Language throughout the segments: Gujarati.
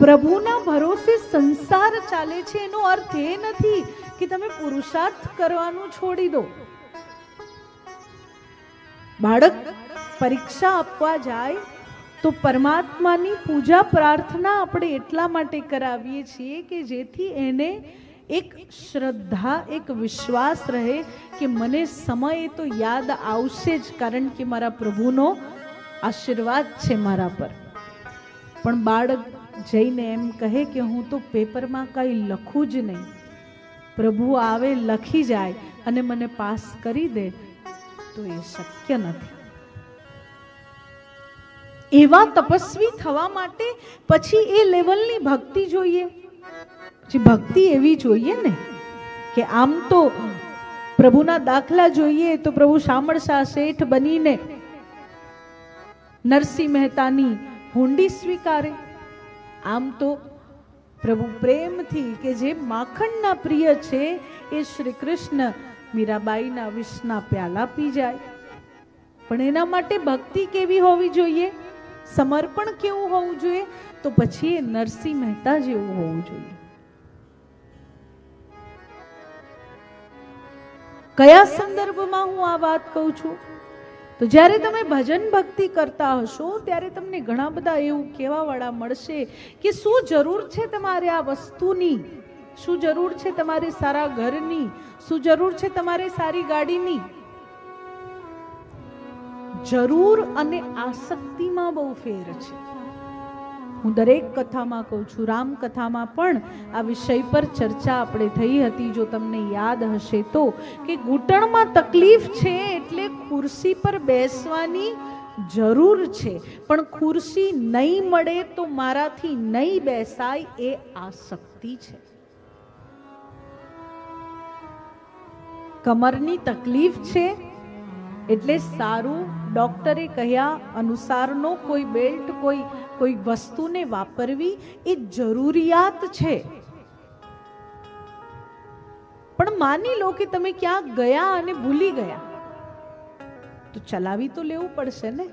પ્રભુના ભરોસે સંસાર ચાલે છે એનો અર્થ એ નથી કે તમે પુરુષાર્થ કરવાનું છોડી દો. બાળક પરીક્ષા આપવા જાય તો પરમાત્માની પૂજા પ્રાર્થના આપણે એટલા માટે કરાવીએ છીએ કે જેથી એને એક શ્રદ્ધા, એક વિશ્વાસ રહે કે મને સમય તો યાદ આવશે જ કારણ કે મારા પ્રભુનો આશીર્વાદ છે મારા પર. પણ બાળક જઈને એમ કહે કે હું તો પેપરમાં કંઈ લખું જ નહીં. પ્રભુ આવે, લખી જાય અને મને પાસ કરી દે, તો એ શક્ય નથી. એવા તપસ્વી થવા માટે પછી એ લેવલની ભક્તિ જોઈએ. જે ભક્તિ એવી જોઈએ ને, કે આમ તો પ્રભુના દાખલા જોઈએ, તો પ્રભુ શામળ શાહ શેઠ બનીને નરસિંહ મહેતાની હુંડી સ્વીકારે. આમ તો પ્રભુ પ્રેમથી કે જે માખણના પ્રિય છે, એ શ્રી કૃષ્ણ મીરાબાઈના વિષના પ્યાલા પી જાય. પણ એના માટે ભક્તિ કેવી હોવી જોઈએ? સમર્પણ કેવું હોવું જોઈએ? તો પછી એ નરસિંહ મહેતા જેવું હોવું જોઈએ. કયા સંદર્ભમાં હું આ વાત કહું છું? તો જ્યારે તમે ભજન ભક્તિ કરતા હશો, ત્યારે તમને ઘણા બધા એવું કહેવાવાળા મળશે કે શું જરૂર છે તમારે આ વસ્તુની? શું જરૂર છે તમારે સારા ઘરની? શું જરૂર છે તમારે સારી ગાડીની? જરૂર અને આસક્તિમાં બહુ ફેર છે. હું દરેક કથામાં કહું છું, રામ કથામાં પણ આ વિષય પર ચર્ચા આપણે થઈ હતી. જો તમને યાદ હશે તો કે ઘૂંટણમાં તકલીફ છે એટલે ખુરશી પર બેસવાની જરૂર છે. પણ ખુરશી નહીં મળે તો મારાથી નહીં બેસાય એ આસક્તિ છે. કમરની તકલીફ છે એટલે સારું ડૉક્ટરે કહ્યા અનુસારનો કોઈ બેલ્ટ, કોઈ કોઈ વસ્તુને વાપરવી એ જરૂરિયાત છે. પણ માની લો કે તમે ક્યાંક ગયા અને ભૂલી ગયા. તો ચલાવી તો લેવું પડશે ને?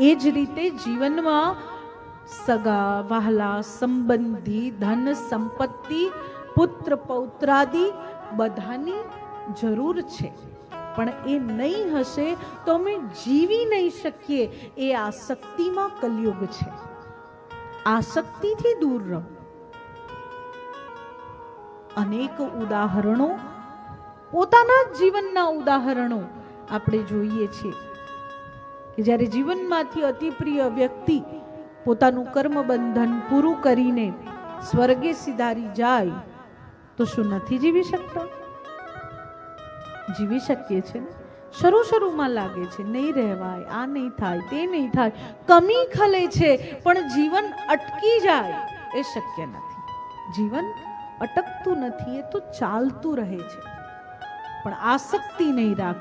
એ જ રીતે જીવનમાં સગા, વહાલા, સંબંધી, ધન, સંપત્તિ, પુત્ર, પૌત્રાદિ બધાની જરૂર છે. પણ એ નહીં હશે તો અમે જીવી નહીં શકીએ. એ આસક્તિમાં કલયુગ છે. આસક્તિથી દૂર રહો. અનેક ઉદાહરણો, પોતાના જ જીવનના ઉદાહરણો આપણે જોઈએ છીએ. કે જ્યારે જીવનમાંથી અતિ પ્રિય વ્યક્તિ પોતાનું કર્મ બંધન પૂરું કરીને સ્વર્ગે સિધારી જાય, તો શું નથી જીવી શકતા? જીવી શકીએ છીએ શરૂ શરૂમાં લાગે છે, નહીં રહેવાય, આ નહીં થાય, તે નહીં થાય. કમી ખલે છે, પણ જીવન અટકી જાય એ શક્ય નથી. જીવન અટકતું નથી એ તો ચાલતું રહે છે. પણ આસક્તિ નહીં રાખ.